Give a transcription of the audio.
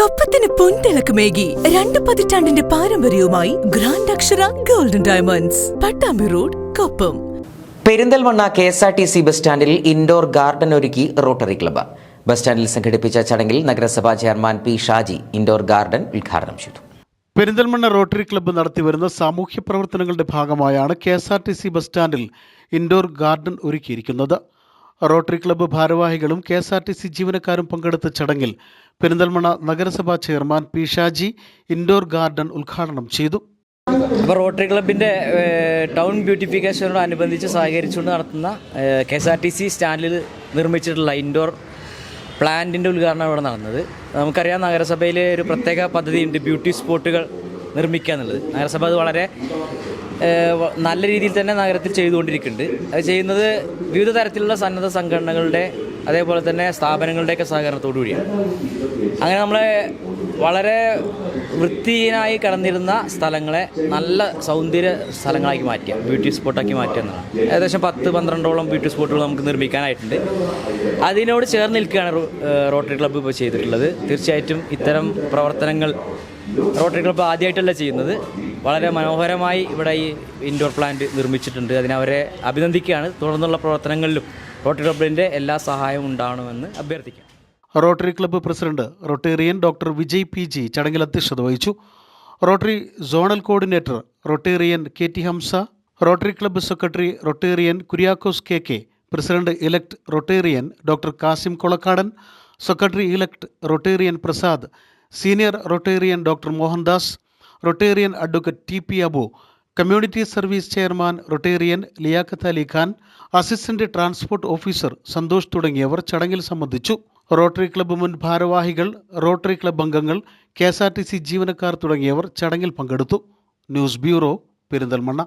കൊപ്പത്തിന് പൊൻതിളക്കമേകി രണ്ട് പതിറ്റാണ്ടിന്റെ പാരമ്പര്യവുമായി grand Akshara golden diamonds Pattambi road Koppam. Perinthalmanna K S R T C bus സ്റ്റാൻഡിൽ indoor garden ഒരുക്കി rotary club bus സ്റ്റാൻഡിൽ സംഘടിപ്പിച്ച ചടങ്ങിൽ നഗരസഭാ chairman P Shaji indoor garden ഉദ്ഘാടനം ചെയ്തു. പെരിന്തൽമണ്ണ റോട്ടറി ക്ലബ്ബ് നടത്തിവരുന്ന സാമൂഹ്യ പ്രവർത്തനങ്ങളുടെ ഭാഗമായാണ് K S R T C bus സ്റ്റാൻഡിൽ ഇൻഡോർ ഗാർഡൻ ഒരുക്കിയിരിക്കുന്നത്. റോട്ടറി ക്ലബ്ബ് ഭാരവാഹികളും K S R T C ജീവനക്കാരും പങ്കെടുത്ത ചടങ്ങിൽ പെരിന്തൽമണ്ണ നഗരസഭാ chairman P Shaji indoor garden ഉദ്ഘാടനം ചെയ്തു. അപ്പോൾ റോട്ടറി ക്ലബിന്റെ ടൗൺ ബ്യൂട്ടിഫിക്കേഷനോടനുബന്ധിച്ച് സഹകരിച്ചുകൊണ്ട് നടത്തുന്ന K S R T C സ്റ്റാൻഡിൽ നിർമ്മിച്ചിട്ടുള്ള ഇൻഡോർ പ്ലാന്റിന്റെ ഉദ്ഘാടനം ഇവിടെ നടന്നത്. നമുക്കറിയാം നഗരസഭയിലെ ഒരു പ്രത്യേക പദ്ധതിയുണ്ട് ബ്യൂട്ടി സ്പോട്ടുകൾ. നിർമ്മിക്കുക എന്നുള്ളത്. നഗരസഭ അത് വളരെ നല്ല രീതിയിൽ തന്നെ നഗരത്തിൽ ചെയ്തുകൊണ്ടിരിക്കുന്നുണ്ട്. അത് ചെയ്യുന്നത് വിവിധ തരത്തിലുള്ള സന്നദ്ധ സംഘടനകളുടെ അതേപോലെ തന്നെ സ്ഥാപനങ്ങളുടെയൊക്കെ സഹകരണത്തോടു കൂടിയാണ്. അങ്ങനെ നമ്മളെ വളരെ വൃത്തിഹീനായി കിടന്നിരുന്ന സ്ഥലങ്ങളെ നല്ല സൗന്ദര്യ സ്ഥലങ്ങളാക്കി മാറ്റുക ബ്യൂട്ടി സ്പോട്ടാക്കി മാറ്റുക എന്നുള്ളത് ഏകദേശം പത്ത് പന്ത്രണ്ടോളം ബ്യൂട്ടി സ്പോട്ടുകൾ നമുക്ക് നിർമ്മിക്കാനായിട്ടുണ്ട്. അതിനോട് ചേർന്ന് നിൽക്കുകയാണ് റോട്ടറി ക്ലബ്ബ് ഇപ്പോൾ ചെയ്തിട്ടുള്ളത്. തീർച്ചയായിട്ടും ഇത്തരം പ്രവർത്തനങ്ങൾ റോട്ടറി ക്ലബ്ബ് ആദ്യമായിട്ടല്ല ചെയ്യുന്നത്. വളരെ മനോഹരമായി ഇവിടെ ഈ ഇൻഡോർ പ്ലാന്റ് നിർമ്മിച്ചിട്ടുണ്ട്. അതിനവരെ അഭിനന്ദിക്കുകയാണ്. തുടർന്നുള്ള പ്രവർത്തനങ്ങളിലും റോട്ടറി ക്ലബിന്റെ എല്ലാ സഹായവും ഉണ്ടാവണമെന്ന് അഭ്യർത്ഥിക്കാം. Rotary club president rotarian doctor Vijay P G ചടങ്ങിൽ അധ്യക്ഷത വഹിച്ചു. Rotary zonal coordinator rotarian K T Hamsa. Rotary club secretary rotarian Kuriakose K K. President elect rotarian doctor Kasim Kolakkadan. Secretary elect rotarian Prasad senior rotarian doctor Mohandas rotarian advocate T P Abu community service chairman rotarian Liyaqat Ali Khan assistant transport officer Santhosh തുടങ്ങിയവർ ചടങ്ങിൽ സംബന്ധിച്ചു. Rotary club മുൻ ഭാരവാഹികൾ rotary club അംഗങ്ങൾ K S R T C ജീവനക്കാർ തുടങ്ങിയവർ ചടങ്ങിൽ പങ്കെടുത്തു. News bureau Perinthalmanna.